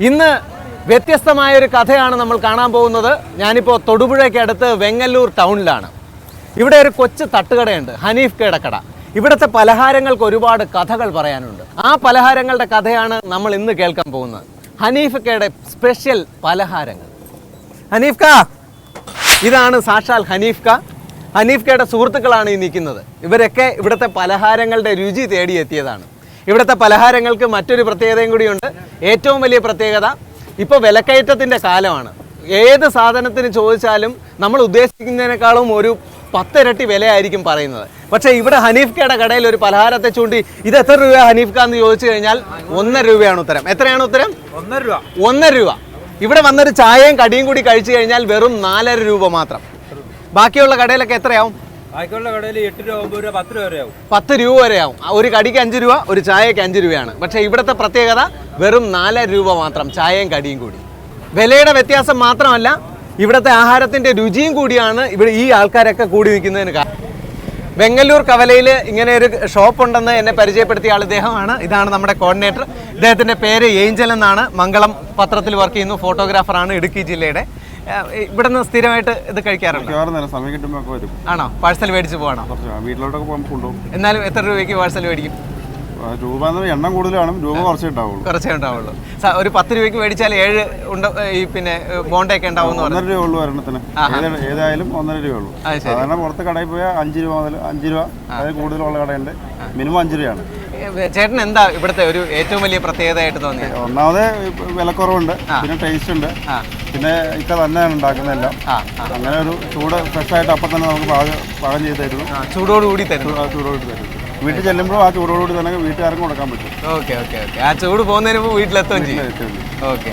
ഇന്ന് വ്യത്യസ്തമായ ഒരു കഥയാണ് നമ്മൾ കാണാൻ പോകുന്നത്. ഞാനിപ്പോൾ തൊടുപുഴയ്ക്ക് അടുത്ത് വെങ്ങല്ലൂർ ടൗണിലാണ്. ഇവിടെ ഒരു കൊച്ചു തട്ടുകടയുണ്ട് ഹനീഫ് കേടക്കട. ഇവിടുത്തെ പലഹാരങ്ങൾക്ക് ഒരുപാട് കഥകൾ പറയാനുണ്ട്. ആ പലഹാരങ്ങളുടെ കഥയാണ് നമ്മൾ ഇന്ന് കേൾക്കാൻ പോകുന്നത്. ഹനീഫ് കേടെ സ്പെഷ്യൽ പലഹാരങ്ങൾ. ഹനീഫ് കാ! ഇതാണ് സാക്ഷാൽ ഹനീഫ് കാ. ഹനീഫ് കയുടെ സുഹൃത്തുക്കളാണ് ഈ നിൽക്കുന്നത്. ഇവരൊക്കെ ഇവിടുത്തെ പലഹാരങ്ങളുടെ രുചി തേടിയെത്തിയതാണ്. ഇവിടുത്തെ പലഹാരങ്ങൾക്ക് മറ്റൊരു പ്രത്യേകതയും കൂടിയുണ്ട്. ഏറ്റവും വലിയ പ്രത്യേകത ഇപ്പോൾ വിലക്കയറ്റത്തിന്റെ കാലമാണ്. ഏത് സാധനത്തിന് ചോദിച്ചാലും നമ്മൾ ഉദ്ദേശിക്കുന്നതിനേക്കാളും ഒരു പത്തിരട്ടി വിലയായിരിക്കും പറയുന്നത്. പക്ഷേ ഇവിടെ ഹനീഫ് കയുടെ കടയിൽ ഒരു പലഹാരത്തെ ചൂണ്ടി ഇത് എത്ര രൂപ ഹനീഫ് എന്ന് ചോദിച്ചു കഴിഞ്ഞാൽ ഒന്നര രൂപയാണ് ഉത്തരം. എത്രയാണ് ഉത്തരം? ഒന്നര രൂപ. ഒന്നര രൂപ. ഇവിടെ വന്നൊരു ചായയും കടിയും കൂടി കഴിച്ചു കഴിഞ്ഞാൽ വെറും നാലര രൂപ മാത്രം. ബാക്കിയുള്ള കടയിലൊക്കെ എത്രയാവും? രൂപ രൂപ പത്ത് രൂപ വരെ ആവും. പത്ത് രൂപ വരെയാവും ഒരു കടിക്ക് അഞ്ച് രൂപ ഒരു ചായക്ക് അഞ്ച് രൂപയാണ്. പക്ഷേ ഇവിടുത്തെ പ്രത്യേകത വെറും നാലര രൂപ മാത്രം ചായയും കടിയും കൂടി. വിലയുടെ വ്യത്യാസം മാത്രമല്ല ഇവിടുത്തെ ആഹാരത്തിന്റെ രുചിയും കൂടിയാണ് ഇവിടെ ഈ ആൾക്കാരൊക്കെ കൂടി നിൽക്കുന്നതിന് കാരണം വെങ്ങല്ലൂർ കവലയിൽ ഇങ്ങനെ ഒരു ഷോപ്പ് ഉണ്ടെന്ന് എന്നെ പരിചയപ്പെടുത്തിയ ആൾ ഇദ്ദേഹമാണ്. ഇതാണ് നമ്മുടെ കോർഡിനേറ്റർ ഇദ്ദേഹത്തിന്റെ പേര് ഏഞ്ചൽ എന്നാണ്. മംഗളം പത്രത്തിൽ വർക്ക് ചെയ്യുന്നു ഫോട്ടോഗ്രാഫറാണ് ഇടുക്കി ജില്ലയുടെ. ഇവിടുന്ന് സ്ഥിരമായിട്ട് ഇത് കഴിക്കാറുണ്ട്? സമയം കിട്ടുമ്പോൾ വരും. ആണോ? പാഴ്സൽ മേടിച്ച് പോകണോ വീട്ടിലോട്ടൊക്കെ കൊണ്ടുപോകും. എന്നാലും എത്ര രൂപയ്ക്ക് പാഴ്സൽ മേടിക്കും? രൂപ എണ്ണം കൂടുതലാണ്. രൂപ കുറച്ചേ ഉണ്ടാവുള്ളൂ. കുറച്ചേ ഉണ്ടാവുള്ളൂ. ഒരു പത്ത് രൂപയ്ക്ക് മേടിച്ചാൽ ഏഴ് ഉണ്ട് ഈ പിന്നെ ബോണ്ടൊക്കെ ഉണ്ടാവും ഒന്നര രൂപ ഉള്ളൂ ഒരെണ്ണത്തിന്. ഏതായാലും ഒന്നര രൂപ ഉള്ളൂ. സാധാരണ പുറത്ത് കടയിൽ പോയാൽ അഞ്ച് രൂപ മുതൽ അഞ്ച് രൂപ അതിൽ കൂടുതലുള്ള കടയുണ്ട്. മിനിമം അഞ്ച് രൂപയാണ്. ചേട്ടൻ എന്താ ഇവിടുത്തെ ഒരു ഏറ്റവും വലിയ പ്രത്യേകതയായിട്ട് തോന്നിയത് ഒന്നാമത് ഇപ്പ വിലക്കുറവുണ്ട് പിന്നെ ടേസ്റ്റ് ഉണ്ട് പിന്നെ ഇക്ക തന്നെയാണ് ഉണ്ടാക്കുന്നതെല്ലാം. അങ്ങനെ ഒരു ചൂട് ഫ്രഷ് ആയിട്ട് അപ്പൊ തന്നെ നമുക്ക് പാകം പാകം ചെയ്ത് തരുന്നു. ചൂടോട് ചൂടോടുകൂടി തരുന്നു. ആ ചൂടോട് തരുന്നു. വീട്ടിൽ ചെല്ലുമ്പോൾ ആ ചൂടോടുകൂടി തന്നെ വീട്ടുകാർക്കും കൊടുക്കാൻ പറ്റും. Okay okay okay. ആ ചൂട് പോകുന്നതിന് വീട്ടിലെത്തും വീട്ടിലെത്തുകയും ചെയ്യും. ഏറ്റവും ഓക്കെ.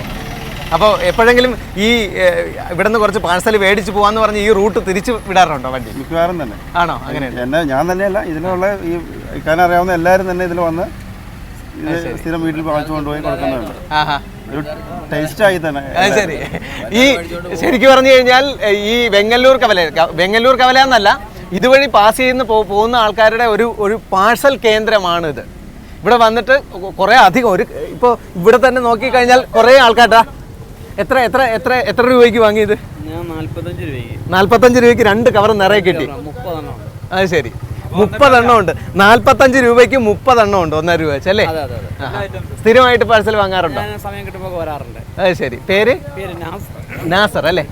അപ്പോൾ എപ്പോഴെങ്കിലും ഈ ഇവിടെ ഇവിടുന്ന് കുറച്ച് പാഴ്സൽ മേടിച്ച് പോകാന്ന് പറഞ്ഞ് ഈ റൂട്ട് തിരിച്ച് വിടാറുണ്ടോ വണ്ടി? മിക്കവാറും തന്നെ. ആണോ? അങ്ങനെ എന്നെ ഞാൻ തന്നെയല്ല ഇതിനുള്ള ഈ ഇക്കാൻ അറിയാവുന്ന എല്ലാവരും തന്നെ ഇതിൽ വന്ന് സ്ഥിരം വീട്ടിൽ വാങ്ങിച്ചു കൊണ്ടുപോയി കൊടുക്കുന്നുണ്ട് ഒരു ടേസ്റ്റായി തന്നെ. ശരി. ഈ ശരിക്കും പറഞ്ഞു കഴിഞ്ഞാൽ ഈ വെങ്ങല്ലൂർ കവല വെങ്ങല്ലൂർ കവല എന്നല്ല ഇതുവഴി പാസ് ചെയ്യുന്ന പോകുന്ന ആൾക്കാരുടെ ഒരു ഒരു പാഴ്സൽ കേന്ദ്രമാണ് ഇത് ഇവിടെ വന്നിട്ട് കുറേ അധികം ഒരു ഇപ്പോൾ ഇവിടെ തന്നെ നോക്കിക്കഴിഞ്ഞാൽ കുറേ ആൾക്കാരാ എത്ര എത്ര എത്ര എത്ര രൂപയ്ക്ക് വാങ്ങിയത്? ഞാൻ നാല്പത്തഞ്ച് രൂപയ്ക്ക്. നാൽപ്പത്തഞ്ച് രൂപയ്ക്ക് രണ്ട് കവർ നിറയെ കിട്ടി. അത് ശരി. മുപ്പതെണ്ണം ഉണ്ട്. നാൽപ്പത്തഞ്ച് രൂപയ്ക്ക് മുപ്പതെണ്ണം ഉണ്ട് ഒന്നര രൂപ വെച്ചല്ലേ സ്ഥിരമായിട്ട് പാഴ്സൽ വാങ്ങാറുണ്ടോ? സമയം കിട്ടുമ്പോൾ വരാറുണ്ട്. അത് ശരി. പേര്? നാസർ. അല്ലേ?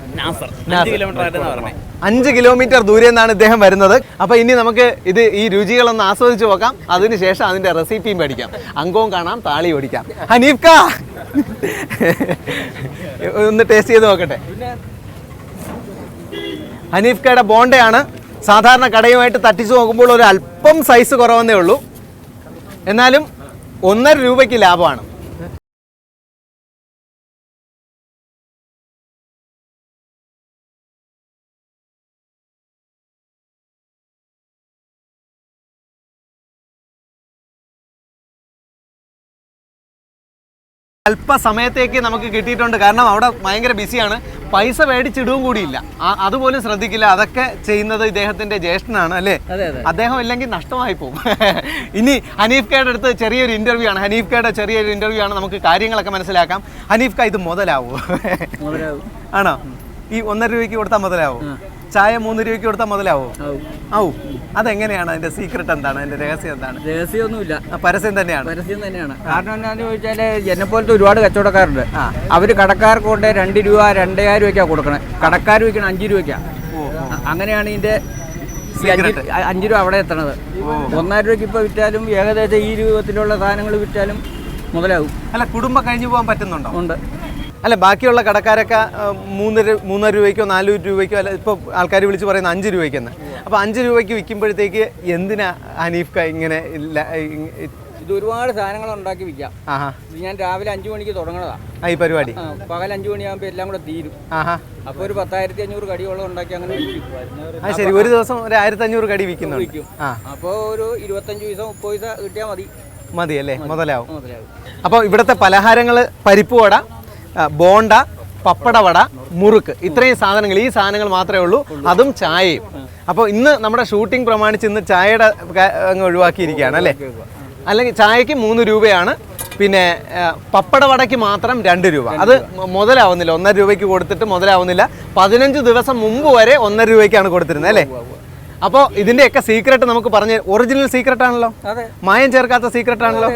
അഞ്ച് കിലോമീറ്റർ ദൂരെ നിന്നാണ് ഇദ്ദേഹം വരുന്നത്. അപ്പൊ ഇനി നമുക്ക് ഇത് ഈ രുചികളൊന്ന് ആസ്വദിച്ച് നോക്കാം. അതിനുശേഷം അതിന്റെ റെസിപ്പിയും പഠിക്കാം. അങ്കവും കാണാം താളി ഓടിക്കാം ഹനീഫ് കാ! ഒന്ന് ടേസ്റ്റ് ചെയ്ത് നോക്കട്ടെ. ഹനീഫ് കയുടെ ബോണ്ടയാണ്. സാധാരണ കടയുമായിട്ട് തട്ടിച്ച് നോക്കുമ്പോൾ ഒരു അല്പം സൈസ് കുറവെന്നേ ഉള്ളൂ. എന്നാലും ഒന്നര രൂപയ്ക്ക് ലാഭമാണ്. അല്പസമയത്തേക്ക് നമുക്ക് കിട്ടിയിട്ടുണ്ട്. കാരണം അവിടെ ഭയങ്കര ബിസിയാണ്. പൈസ മേടിച്ചിടുകയും കൂടിയില്ല. അതുപോലും ശ്രദ്ധിക്കില്ല. അതൊക്കെ ചെയ്യുന്നത് ഇദ്ദേഹത്തിന്റെ ജ്യേഷ്ഠനാണ് അല്ലേ? അദ്ദേഹം ഇല്ലെങ്കിൽ നഷ്ടമായി പോകും. ഇനി ഹനീഫ് കയുടെ അടുത്ത് ചെറിയൊരു ഇന്റർവ്യൂ ആണ്. ഹനീഫ് കയുടെ ചെറിയൊരു ഇന്റർവ്യൂ ആണ്. നമുക്ക് കാര്യങ്ങളൊക്കെ മനസ്സിലാക്കാം. ഹനീഫ് ക ഇത് മുതലാവോ. ആണോ? ഈ ഒന്നര രൂപയ്ക്ക് കൊടുത്താൽ മുതലാവോ. ചായ മൂന്ന് രൂപയ്ക്ക് കൊടുത്താൽ മുതലാവോ? ആവും. അതെങ്ങനെയാണ്? അതിന്റെ സീക്രട്ട് എന്താണ്? അതിന്റെ രഹസ്യം എന്താണ്? രഹസ്യമൊന്നുമില്ല. പരസ്യം തന്നെയാണ്. പരസ്യം തന്നെയാണ്. കാരണം എന്താണെന്ന് ചോദിച്ചാൽ എന്നെ പോലത്തെ ഒരുപാട് കച്ചവടക്കാരുണ്ട്. അവർ കടക്കാർക്ക് കൊണ്ട് രണ്ട് രൂപ രണ്ടായിരം രൂപയ്ക്കാണ് കൊടുക്കണേ. കടക്കാർ വിൽക്കണം അഞ്ച് രൂപയ്ക്കാണ് അങ്ങനെയാണ് ഇതിന്റെ അഞ്ച് രൂപ അവിടെ എത്തണത്. ഒന്നായിരം രൂപയ്ക്ക് ഇപ്പോൾ വിറ്റാലും ഏകദേശം ഈ രൂപത്തിലുള്ള സാധനങ്ങൾ വിറ്റാലും മുതലാവും. അല്ല കുടുംബം കഴിഞ്ഞു പോകാൻ പറ്റുന്നുണ്ടോ? ഉണ്ട്. അല്ല ബാക്കിയുള്ള കടക്കാരൊക്കെ മൂന്നര മൂന്നര രൂപയ്ക്കോ നാല് രൂപയ്ക്കോ അല്ല ഇപ്പോൾ ആൾക്കാർ വിളിച്ച് പറയുന്ന അഞ്ച് രൂപയ്ക്കെന്ന് അപ്പോൾ അഞ്ച് രൂപയ്ക്ക് വിൽക്കുമ്പോഴത്തേക്ക് എന്തിനാ ഹനീഫ് ക ഇങ്ങനെ ഇത് ഒരുപാട് സാധനങ്ങൾ ഉണ്ടാക്കി വിൽക്കാം. ഇത് ഞാൻ രാവിലെ അഞ്ച് മണിക്ക് തുടങ്ങണതാണ് ഈ പരിപാടി. പകൽ അഞ്ച് മണിയാകുമ്പോൾ എല്ലാം കൂടെ തീരും. അപ്പോൾ ഒരു പത്തായിരത്തി അഞ്ഞൂറ് കടിയോളം ഉണ്ടാക്കി അങ്ങനെ ശരി ഒരു ദിവസം ഒരു ആയിരത്തി അഞ്ഞൂറ് കടി വിൽക്കുന്നു അപ്പോൾ ഒരു ഇരുപത്തഞ്ച് പൈസ മുപ്പത് പൈസ കിട്ടിയാൽ മതി. മതി. അല്ലേ മുതലാവും. അപ്പോൾ ഇവിടുത്തെ പലഹാരങ്ങൾ പരിപ്പ് വട ബോണ്ട പപ്പടവട മുറുക്ക്. ഇത്രയും സാധനങ്ങൾ ഈ സാധനങ്ങൾ മാത്രമേ ഉള്ളൂ. അതും ചായയും. അപ്പോൾ ഇന്ന് നമ്മുടെ ഷൂട്ടിംഗ് പ്രമാണിച്ച് ഇന്ന് ചായയുടെ അങ്ങ് ഒഴിവാക്കിയിരിക്കുകയാണ് അല്ലേ? അല്ലെങ്കിൽ ചായക്ക് മൂന്ന് രൂപയാണ്. പിന്നെ പപ്പടവടയ്ക്ക് മാത്രം രണ്ട് രൂപ. അത് മുതലാവുന്നില്ല. ഒന്നര രൂപയ്ക്ക് കൊടുത്തിട്ട് മുതലാവുന്നില്ല. പതിനഞ്ച് ദിവസം മുമ്പ് വരെ ഒന്നര രൂപയ്ക്കാണ് കൊടുത്തിരുന്നത് അല്ലേ? അപ്പോൾ ഒക്കെ സീക്രട്ട് നമുക്ക് പറഞ്ഞ് ഒറിജിനൽ സീക്രട്ട് ആണല്ലോ? മായം ചേർക്കാത്ത സീക്രട്ട് ആണല്ലോ?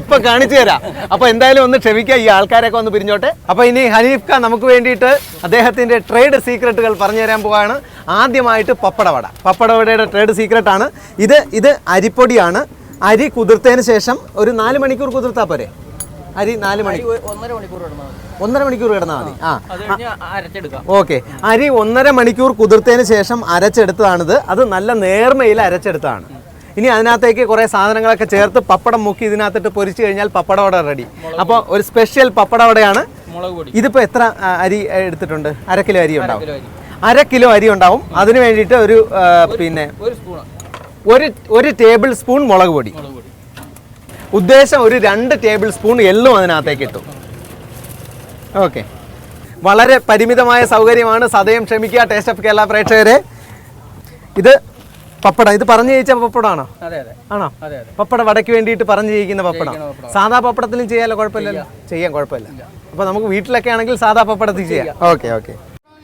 ഇപ്പൊ കാണിച്ചു തരാം. അപ്പൊ എന്തായാലും ഒന്ന് ക്ഷമിക്കുക ഈ ആൾക്കാരൊക്കെ ഒന്ന് പിരിഞ്ഞോട്ടെ. അപ്പൊ ഇനി ഹനീഫ് ഖാൻ നമുക്ക് വേണ്ടിയിട്ട് അദ്ദേഹത്തിന്റെ ട്രേഡ് സീക്രട്ടുകൾ പറഞ്ഞു തരാൻ പോവാണ്. ആദ്യമായിട്ട് പപ്പടവട. പപ്പടവടയുടെ ട്രേഡ് സീക്രട്ട് ആണ്. ഇത് ഇത് അരിപ്പൊടിയാണ്. അരി കുതിർത്തതിന് ശേഷം ഒരു നാല് മണിക്കൂർ കുതിർത്താ പോരെ? അരി നാല് മണി ഒരു ഒന്നര മണിക്കൂർ. ഒന്നര മണിക്കൂർ കിടന്നാൽ മതി. ആ ഓക്കെ. അരി ഒന്നര മണിക്കൂർ കുതിർത്തതിന് ശേഷം അരച്ചെടുത്തതാണിത്. അത് നല്ല നേർമയിൽ അരച്ചെടുത്തതാണ്. ഇനി അതിനകത്തേക്ക് കുറേ സാധനങ്ങളൊക്കെ ചേർത്ത് പപ്പടം മുക്കി ഇതിനകത്തിട്ട് പൊരിച്ചു കഴിഞ്ഞാൽ പപ്പടവട റെഡി. അപ്പോൾ ഒരു സ്പെഷ്യൽ പപ്പടവടയാണ്. ഇതിപ്പോൾ എത്ര അരി എടുത്തിട്ടുണ്ട്? അര കിലോ അരി ഉണ്ടാവും. അരി. കിലോ അരി ഉണ്ടാവും. അതിന് വേണ്ടിയിട്ട് ഒരു പിന്നെ ഒരു ഒരു ടേബിൾ സ്പൂൺ മുളക് പൊടി. ഉദ്ദേശം ഒരു രണ്ട് ടേബിൾ സ്പൂൺ എള്ളും അതിനകത്തേക്ക് ഇട്ടു. ഓക്കെ. വളരെ പരിമിതമായ സൗകര്യമാണ് സദയം ക്ഷമിക്കുക ടേസ്റ്റ് ഓഫ് കേരള പ്രേക്ഷകരെ. ഇത് പപ്പട ഇത് പറഞ്ഞു ജയിച്ച പപ്പടമാണോ? ആണോ? പപ്പട വടയ്ക്ക് വേണ്ടിയിട്ട് പറഞ്ഞു ജയിക്കുന്ന പപ്പടം. സാധാ പപ്പടത്തിലും ചെയ്യാലോ കുഴപ്പമില്ലല്ലോ? ചെയ്യാൻ കുഴപ്പമില്ല. അപ്പോൾ നമുക്ക് വീട്ടിലൊക്കെ ആണെങ്കിൽ സാധാ പപ്പടത്തിൽ ചെയ്യാം. Okay okay.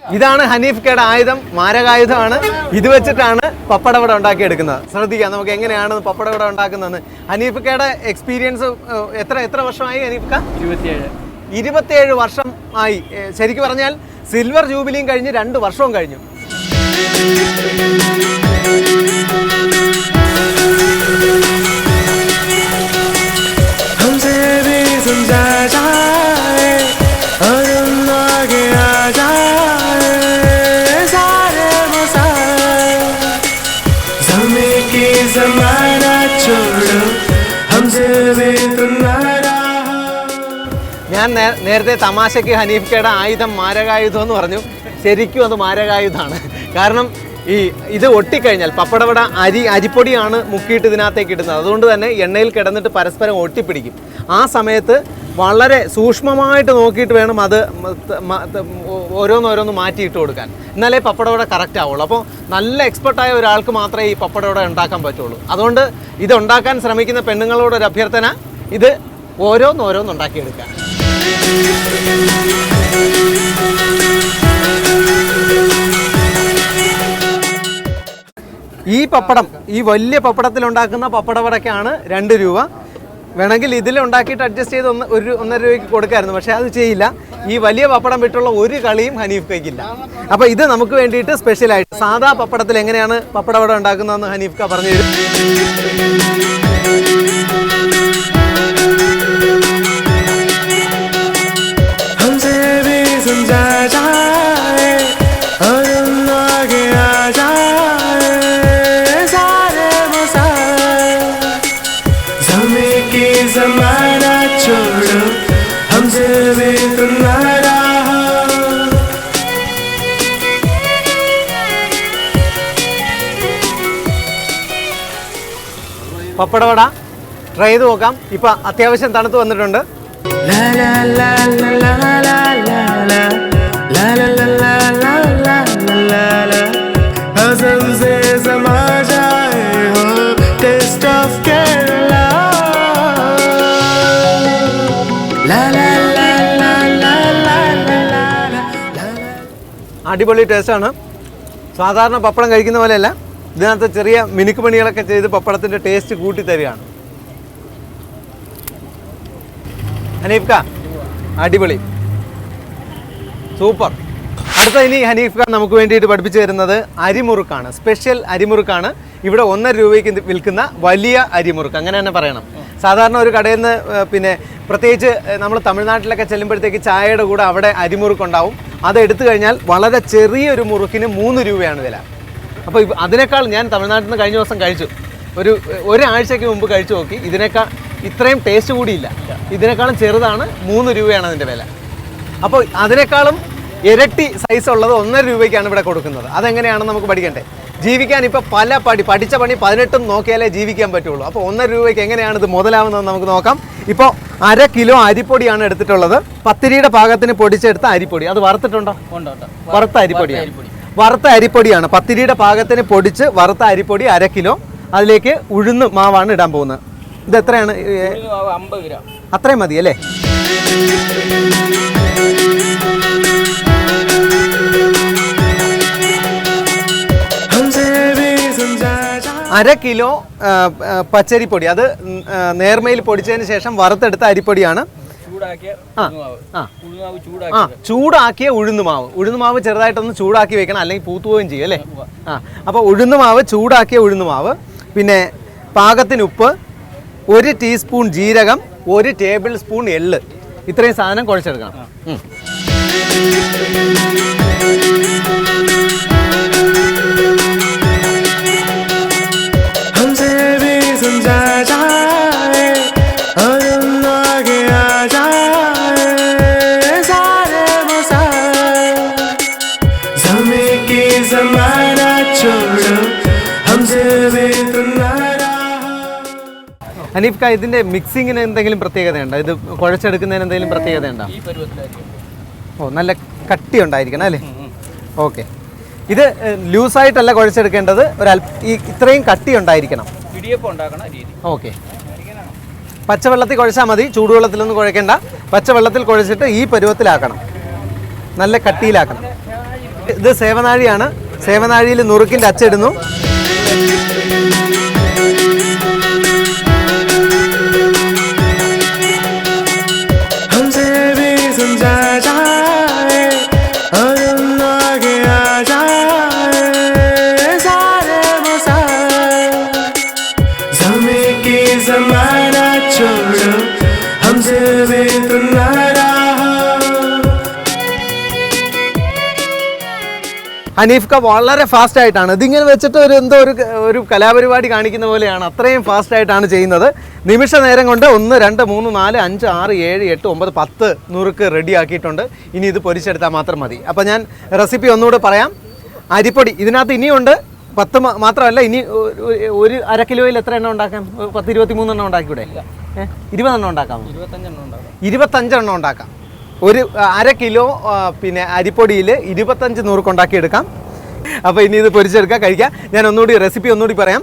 ഇതാണ് ഹനീഫ് കയുടെ ആയുധം മാരകായുധമാണ് ഇത് വെച്ചിട്ടാണ് പപ്പടവട ഉണ്ടാക്കിയെടുക്കുന്നത് ശ്രദ്ധിക്കാം നമുക്ക് എങ്ങനെയാണ് പപ്പടവട ഉണ്ടാക്കുന്നതെന്ന് ഹനീഫ് കയുടെ എക്സ്പീരിയൻസ് എത്ര എത്ര വർഷമായി ഹനീഫ് ക ഇരുപത്തിയേഴ് ഇരുപത്തിയേഴ് വർഷം ആയി ഏ, ശരിക്കും പറഞ്ഞാൽ സിൽവർ ജൂബിലിയും കഴിഞ്ഞ് രണ്ട് വർഷവും കഴിഞ്ഞു हमसे भी समझा ഞാൻ നേരത്തെ തമാശയ്ക്ക് ഹനീഫ് കയുടെ ആയുധം മാരകായുധം എന്ന് പറഞ്ഞു. ശരിക്കും അത് മാരകായുധമാണ്. കാരണം ഈ ഇത് ഒട്ടിക്കഴിഞ്ഞാൽ പപ്പടവട അരി അരിപ്പൊടിയാണ് മുക്കിയിട്ട് ഇതിനകത്തേക്ക് ഇടുന്നത്. അതുകൊണ്ട് തന്നെ എണ്ണയിൽ കിടന്നിട്ട് പരസ്പരം ഒട്ടിപ്പിടിക്കും. ആ സമയത്ത് വളരെ സൂക്ഷ്മമായിട്ട് നോക്കിയിട്ട് വേണം അത് ഓരോന്നോരോന്ന് മാറ്റിയിട്ട് കൊടുക്കാൻ. എന്നാലേ പപ്പടവട കറക്റ്റ് ആവുള്ളൂ. അപ്പോൾ നല്ല എക്സ്പെർട്ടായ ഒരാൾക്ക് മാത്രമേ ഈ പപ്പടവട ഉണ്ടാക്കാൻ പറ്റുള്ളൂ. അതുകൊണ്ട് ഇത് ഉണ്ടാക്കാൻ ശ്രമിക്കുന്ന പെണ്ണുങ്ങളോടൊരു അഭ്യർത്ഥന ഇത് ഓരോന്നോരോന്ന് ഉണ്ടാക്കിയെടുക്കാൻ ഈ പപ്പടം ഈ വലിയ പപ്പടത്തിൽ ഉണ്ടാക്കുന്ന പപ്പടവടക്കാണ് രണ്ട് രൂപ. വേണമെങ്കിൽ ഇതിൽ ഉണ്ടാക്കിയിട്ട് അഡ്ജസ്റ്റ് ചെയ്ത് ഒന്ന് ഒരു ഒന്നര രൂപയ്ക്ക് കൊടുക്കായിരുന്നു പക്ഷെ അത് ചെയ്യില്ല. ഈ വലിയ പപ്പടം വിട്ടുള്ള ഒരു കളിയും ഹനീഫ് കൈക്കില്ല അപ്പോൾ ഇത് നമുക്ക് വേണ്ടിയിട്ട് സ്പെഷ്യലായിട്ട് സാധാ പപ്പടത്തിൽ എങ്ങനെയാണ് പപ്പടവട ഉണ്ടാക്കുന്നതെന്ന് ഹനീഫ് ക പറഞ്ഞു തരും പപ്പട വട പപ്പടവട ട്രൈ ചെയ്ത് നോക്കാം ഇപ്പൊ അത്യാവശ്യം തണുത്ത് വന്നിട്ടുണ്ട് ലാലാ ലാലാ ലാലാ ലാലാ ലാലാ ലാലാ അടിപൊളി ടേസ്റ്റാണ് സാധാരണ പപ്പടം കഴിക്കുന്ന പോലെയല്ല. ഇതിനകത്ത് ചെറിയ മിനുക്ക് പണികളൊക്കെ ചെയ്ത് പപ്പടത്തിന്റെ ടേസ്റ്റ് കൂട്ടി തരികയാണ്. ഹനീഫ്ക അടിപൊളി. സൂപ്പർ. അടുത്ത ഇനി ഹനീഫ് ഖാൻ നമുക്ക് വേണ്ടിയിട്ട് പഠിപ്പിച്ചു തരുന്നത് അരിമുറുക്കാണ്. സ്പെഷ്യൽ അരിമുറുക്കാണ്. ഇവിടെ ഒന്നര രൂപയ്ക്ക് വിൽക്കുന്ന വലിയ അരിമുറുക്ക്. അങ്ങനെ തന്നെ പറയണം. സാധാരണ ഒരു കടയിൽ നിന്ന് പിന്നെ പ്രത്യേകിച്ച് നമ്മൾ തമിഴ്നാട്ടിലൊക്കെ ചെല്ലുമ്പോഴത്തേക്ക് ചായയുടെ കൂടെ അവിടെ അരിമുറുക്കുണ്ടാവും. അത് എടുത്തു കഴിഞ്ഞാൽ വളരെ ചെറിയൊരു മുറുക്കിന് മൂന്ന് രൂപയാണ് വില. അപ്പോൾ അതിനേക്കാൾ ഞാൻ തമിഴ്നാട്ടിൽ നിന്ന് കഴിഞ്ഞ ദിവസം കഴിച്ചു. ഒരു ഒരാഴ്ചയ്ക്ക് മുമ്പ് കഴിച്ചു നോക്കി. ഇതിനേക്കാൾ ഇത്രയും ടേസ്റ്റ് കൂടിയില്ല. ഇതിനേക്കാളും ചെറുതാണ് മൂന്ന് രൂപയാണ് അതിന്റെ വില. അപ്പോൾ അതിനേക്കാളും ഇരട്ടി സൈസ് ഉള്ളത് ഒന്നര രൂപയ്ക്കാണ് ഇവിടെ കൊടുക്കുന്നത്. അതെങ്ങനെയാണെന്ന് നമുക്ക് പഠിക്കണ്ടേ? ജീവിക്കാൻ ഇപ്പോൾ പല പടി പഠിച്ച പണി പതിനെട്ടും നോക്കിയാലേ ജീവിക്കാൻ പറ്റുള്ളൂ. അപ്പോൾ ഒന്നര രൂപയ്ക്ക് എങ്ങനെയാണ് ഇത് മുതലാവുന്നതെന്ന് നമുക്ക് നോക്കാം. ഇപ്പോൾ അര കിലോ അരിപ്പൊടിയാണ് എടുത്തിട്ടുള്ളത്. പത്തിരിയുടെ പാകത്തിന് പൊടിച്ചെടുത്ത അരിപ്പൊടി. അത് വറുത്തിട്ടുണ്ടോ? വറുത്ത അരിപ്പൊടിയാണ്. അരിപ്പൊടി. വറുത്ത അരിപ്പൊടിയാണ്. പത്തിരിയുടെ പാകത്തിന് പൊടിച്ച് വറുത്ത അരിപ്പൊടി അര കിലോ. അതിലേക്ക് ഉഴുന്ന് മാവാണ് ഇടാൻ പോകുന്നത്. ഇത് എത്രയാണ്? അത്രയും മതി അല്ലേ അര കിലോ പച്ചരിപ്പൊടി അത് നേർമയിൽ പൊടിച്ചതിന് ശേഷം വറുത്തെടുത്ത അരിപ്പൊടിയാണ്. ആ ചൂടാക്കിയ ഉഴുന്നുമാവ്. ഉഴുന്നുമാവ് ചെറുതായിട്ടൊന്ന് ചൂടാക്കി വെക്കണം അല്ലെങ്കിൽ പൂത്തുപോവുകയും ചെയ്യും അല്ലേ? ആ അപ്പോൾ ഉഴുന്നുമാവ് ചൂടാക്കിയ ഉഴുന്നുമാവ്. പിന്നെ പാകത്തിന് ഉപ്പ് ഒരു ടീസ്പൂൺ ജീരകം ഒരു ടേബിൾ സ്പൂൺ എള്ള്. ഇത്രയും സാധനം കുഴച്ചെടുക്കണം. ഹനീഫ് ഇതിന്റെ മിക്സിങ്ങിന് എന്തെങ്കിലും പ്രത്യേകതയുണ്ടോ? ഇത് കുഴച്ചെടുക്കുന്നതിന് എന്തെങ്കിലും പ്രത്യേകതയുണ്ടോ? ഓ നല്ല കട്ടി ഉണ്ടായിരിക്കണം അല്ലേ ഓക്കെ. ഇത് ലൂസായിട്ടല്ല കുഴച്ചെടുക്കേണ്ടത് ഒരു ഈ ഇത്രയും കട്ടി ഉണ്ടായിരിക്കണം ഓക്കെ. പച്ചവെള്ളത്തിൽ കുഴച്ചാൽ മതി ചൂടുവെള്ളത്തിലൊന്നും കുഴക്കേണ്ട. പച്ചവെള്ളത്തിൽ കുഴച്ചിട്ട് ഈ പരുവത്തിലാക്കണം. നല്ല കട്ടിയിലാക്കണം. ഇത് സേവനാഴിയാണ്. സേവനാഴിയിൽ നുറുക്കിന്റെ അച്ചിടുന്നു ഹനീഫ് ക വളരെ ഫാസ്റ്റ് ആയിട്ടാണ്. ഇതിങ്ങനെ വെച്ചിട്ട് ഒരു എന്തോ ഒരു ഒരു കലാപരിപാടി കാണിക്കുന്ന പോലെയാണ്. അത്രയും ഫാസ്റ്റ് ആയിട്ടാണ് ചെയ്യുന്നത്. നിമിഷ നേരം കൊണ്ട് ഒന്ന് രണ്ട് മൂന്ന് നാല് അഞ്ച് ആറ് ഏഴ് എട്ട് ഒമ്പത് പത്ത് നുറുക്ക് റെഡിയാക്കിയിട്ടുണ്ട് ഇനി ഇത് പൊരിച്ചെടുത്താൽ മാത്രം മതി. അപ്പോൾ ഞാൻ റെസിപ്പി ഒന്നുകൂടെ പറയാം. അരിപ്പൊടി. ഇതിനകത്ത് ഇനിയുണ്ട് പത്ത് മാത്രമല്ല ഇനി ഒരു- അര കിലോയിൽ എത്ര എണ്ണം ഉണ്ടാക്കാം? പത്ത് ഇരുപത്തി മൂന്നെണ്ണം ഉണ്ടാക്കിക്കൂടെ? ഇരുപതെണ്ണം ഉണ്ടാക്കാം. ഇരുപത്തഞ്ചെണ്ണം ഉണ്ടാക്കാം. ഒരു അര കിലോ പിന്നെ അരിപ്പൊടിയിൽ ഇരുപത്തഞ്ച് നൂറുക്കുണ്ടാക്കി എടുക്കാം അപ്പോൾ ഇനി ഇത് പൊരിച്ചെടുക്കാം കഴിക്കാം. ഞാൻ ഒന്നുകൂടി റെസിപ്പി ഒന്നുകൂടി പറയാം.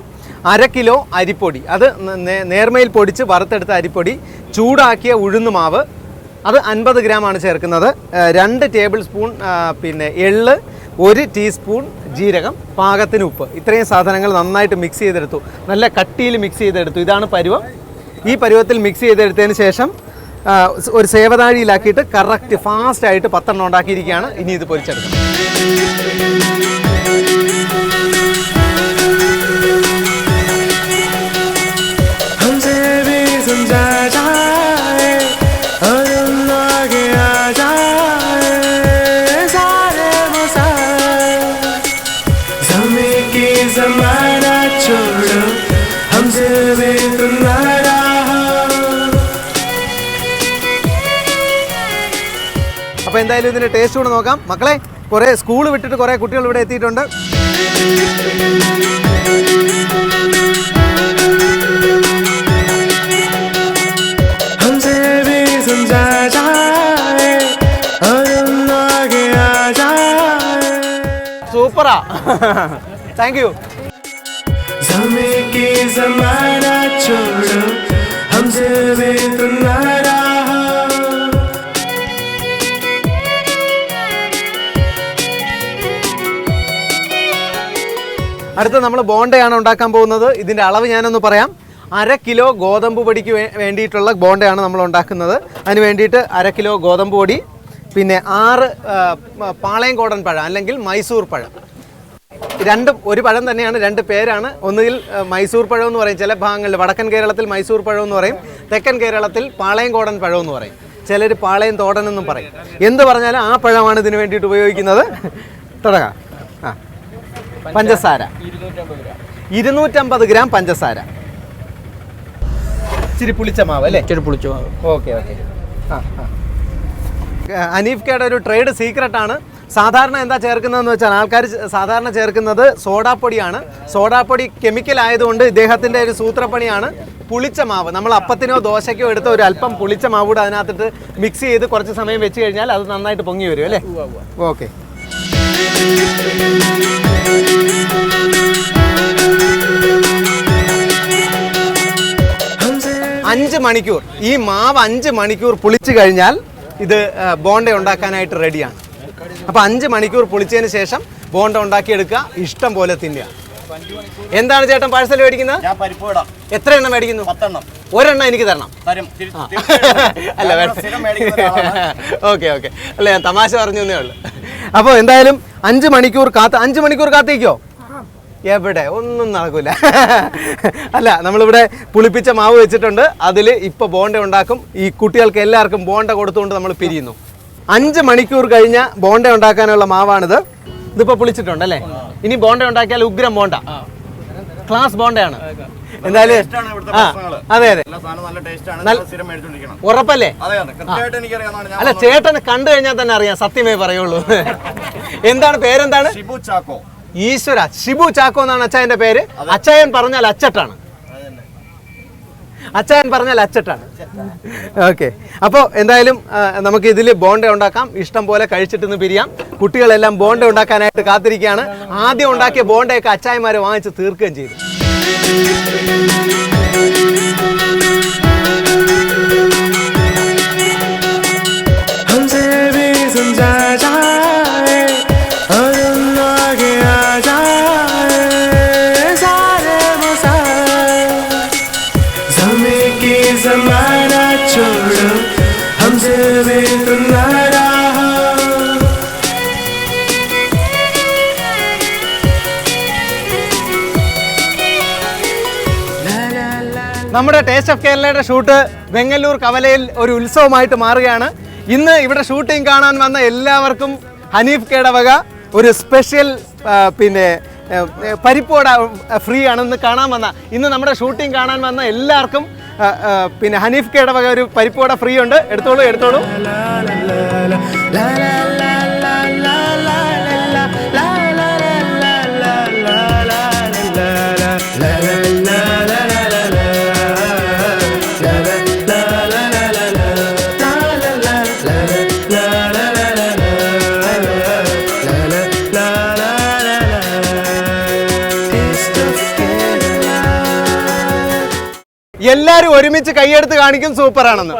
അര കിലോ അരിപ്പൊടി. അത് നേർമയിൽ പൊടിച്ച് വറുത്തെടുത്ത അരിപ്പൊടി ചൂടാക്കിയ ഉഴുന്ന് മാവ്. അത് അൻപത് ഗ്രാമാണ് ചേർക്കുന്നത്. രണ്ട് ടേബിൾ സ്പൂൺ പിന്നെ എള്ള് ഒരു ടീസ്പൂൺ ജീരകം പാകത്തിന് ഉപ്പ്. ഇത്രയും സാധനങ്ങൾ നന്നായിട്ട് മിക്സ് ചെയ്തെടുത്തു. നല്ല കട്ടിയിൽ മിക്സ് ചെയ്തെടുത്തു. ഇതാണ് പരുവം. ഈ പരുവത്തിൽ മിക്സ് ചെയ്തെടുത്തതിന് ശേഷം ഒരു സേവതാഴിയിലാക്കിയിട്ട് കറക്റ്റ് ഫാസ്റ്റ് ആയിട്ട് പത്തെണ്ണം ഉണ്ടാക്കിയിരിക്കുകയാണ്. ഇനി ഇത് പൊരിച്ചെടുക്കുന്നത് ja എന്തായാലും ഇതിന്റെ ടേസ്റ്റ് കൂടെ നോക്കാം. മക്കളെ കുറേ സ്കൂൾ വിട്ടിട്ട് കുറേ കുട്ടികൾ ഇവിടെ എത്തിയിട്ടുണ്ട്. സൂപ്പറാ താങ്ക് യു സമയ അടുത്ത നമ്മൾ ബോണ്ടയാണ് ഉണ്ടാക്കാൻ പോകുന്നത്. ഇതിന്റെ അളവ് ഞാനൊന്ന് പറയാം. അര കിലോ ഗോതമ്പ് പൊടിക്ക് വേണ്ടിയിട്ടുള്ള ബോണ്ടയാണ് നമ്മൾ ഉണ്ടാക്കുന്നത്. അതിന് വേണ്ടിയിട്ട് അര കിലോ ഗോതമ്പ് പൊടി പിന്നെ ആറ് പാളയം കോടൻ പഴം അല്ലെങ്കിൽ മൈസൂർ പഴം. രണ്ട് ഒരു പഴം തന്നെയാണ് രണ്ട് പേരാണ്. ഒന്നുകിൽ മൈസൂർ പഴം എന്ന് പറയും ചില ഭാഗങ്ങളിൽ വടക്കൻ കേരളത്തിൽ മൈസൂർ പഴം എന്ന് പറയും തെക്കൻ കേരളത്തിൽ പാളയം കോടൻ പഴം എന്ന് പറയും. ചിലർ പാളയം തോടൻ എന്നും പറയും. എന്ത് പറഞ്ഞാലും ആ പഴമാണ് ഇതിന് വേണ്ടിയിട്ട് ഉപയോഗിക്കുന്നത്. തുടങ്ങാം. പഞ്ചസാര. ഇരുന്നൂറ്റമ്പത് ഗ്രാം. പഞ്ചസാര. ഇച്ചിരി പുളിച്ച മാവ് അല്ലേ? ഇച്ചിരി പുളിച്ച മാവ്. Okay okay. ആ ആ. അനീഫ് കയുടെ ഒരു ട്രേഡ് സീക്രട്ട് ആണ്. സാധാരണ എന്താ ചേർക്കുന്നതെന്ന് വെച്ചാൽ ആൾക്കാർ സാധാരണ ചേർക്കുന്നത് സോഡാപ്പൊടിയാണ്. സോഡാപ്പൊടി കെമിക്കൽ ആയതുകൊണ്ട് ഇദ്ദേഹത്തിന്റെ ഒരു സൂത്രപ്പണിയാണ് പുളിച്ച മാവ്. നമ്മൾ അപ്പത്തിനോ ദോശയ്ക്കോ എടുത്ത ഒരു അല്പം പുളിച്ച മാവ് കൂടെ അതിനകത്തിട്ട് മിക്സ് ചെയ്ത് കുറച്ച് സമയം വെച്ച് കഴിഞ്ഞാൽ അത് നന്നായിട്ട് പൊങ്ങി വരും അല്ലേ? ഓക്കെ. മണിക്കൂർ. ഈ മാവ് അഞ്ച് മണിക്കൂർ പുളിച്ചു കഴിഞ്ഞാൽ ഇത് ബോണ്ട ഉണ്ടാക്കാനായിട്ട് റെഡിയാണ്. അപ്പോൾ അഞ്ച് മണിക്കൂർ പുളിച്ചതിന് ശേഷം ബോണ്ട ഉണ്ടാക്കിയെടുക്കുക. ഇഷ്ടം പോലെ തിന്നുക. എന്താണ് ചേട്ടൻ പാഴ്സൽ മേടിക്കുന്നത്? എത്ര എണ്ണം മേടിക്കുന്നു? ഒരെണ്ണം എനിക്ക് തരണം. തരും. അല്ല ഓക്കെ ഓക്കെ. അല്ല ഞാൻ തമാശ പറഞ്ഞേ ഉള്ളു. ഉള്ളൂ അപ്പോൾ എന്തായാലും അഞ്ച് മണിക്കൂർ കാത്ത് അഞ്ച് മണിക്കൂർ കാത്തിക്കോ എവിടെ? ഒന്നും നടക്കൂല. അല്ല നമ്മളിവിടെ പുളിപ്പിച്ച മാവ് വെച്ചിട്ടുണ്ട്. അതിൽ ഇപ്പോൾ ബോണ്ട ഉണ്ടാക്കും. ഈ കുട്ടികൾക്ക് എല്ലാവർക്കും ബോണ്ട കൊടുത്തുകൊണ്ട് നമ്മൾ പിരിയുന്നു. അഞ്ച് മണിക്കൂർ കഴിഞ്ഞ ബോണ്ട ഉണ്ടാക്കാനുള്ള മാവാണിത്. ഇതിപ്പോൾ പുളിച്ചിട്ടുണ്ട് അല്ലേ? ഇനി ബോണ്ട ഉണ്ടാക്കിയാൽ ഉഗ്രം ബോണ്ട. ക്ലാസ് ബോണ്ടയാണ്. എന്തായാലും ആ അതെ അതെ. ഉറപ്പല്ലേ? അല്ല ചേട്ടനെ കണ്ടു കഴിഞ്ഞാൽ തന്നെ അറിയാം സത്യമേ പറയുള്ളൂ. എന്താണ് പേരെന്താണ്? ഷിബു ചാക്കോ. ഈശ്വര ഷിബു ചാക്കോ എന്നാണ് അച്ചായന്റെ പേര്. അച്ചായൻ പറഞ്ഞാൽ അച്ചട്ടാണ്. അച്ചായൻ പറഞ്ഞാൽ അച്ചട്ടാണ്. ഓക്കെ. അപ്പോൾ എന്തായാലും നമുക്ക് ഇതിൽ ബോണ്ട ഉണ്ടാക്കാം. ഇഷ്ടം പോലെ കഴിച്ചിട്ട് നിന്ന് പിരിയാം. കുട്ടികളെല്ലാം ബോണ്ട ഉണ്ടാക്കാനായിട്ട് കാത്തിരിക്കുകയാണ്. ആദ്യം ഉണ്ടാക്കിയ ബോണ്ടയൊക്കെ അച്ചായന്മാരെ വാങ്ങിച്ച് തീർക്കുകയും ചെയ്തു. നമ്മുടെ ടേസ്റ്റ് ഓഫ് കേരളയുടെ ഷൂട്ട് ബെങ്കല്ലൂർ കവലയിൽ ഒരു ഉത്സവമായിട്ട് മാറുകയാണ്. ഇന്ന് ഇവിടെ ഷൂട്ടിംഗ് കാണാൻ വന്ന എല്ലാവർക്കും ഹനീഫ് കേടവക ഒരു സ്പെഷ്യൽ പിന്നെ പരിപ്പോട ഫ്രീ ആണെന്ന് കാണാൻ വന്ന. ഇന്ന് നമ്മുടെ ഷൂട്ടിംഗ് കാണാൻ വന്ന എല്ലാവർക്കും പിന്നെ ഹനീഫ് കേടവക ഒരു പരിപ്പ് കൂടെ ഫ്രീ ഉണ്ട് എടുത്തോളൂ എടുത്തോളൂ എല്ലാരും ഒരുമിച്ച് കൈയെടുത്ത് കാണിക്കും സൂപ്പറാണെന്ന്.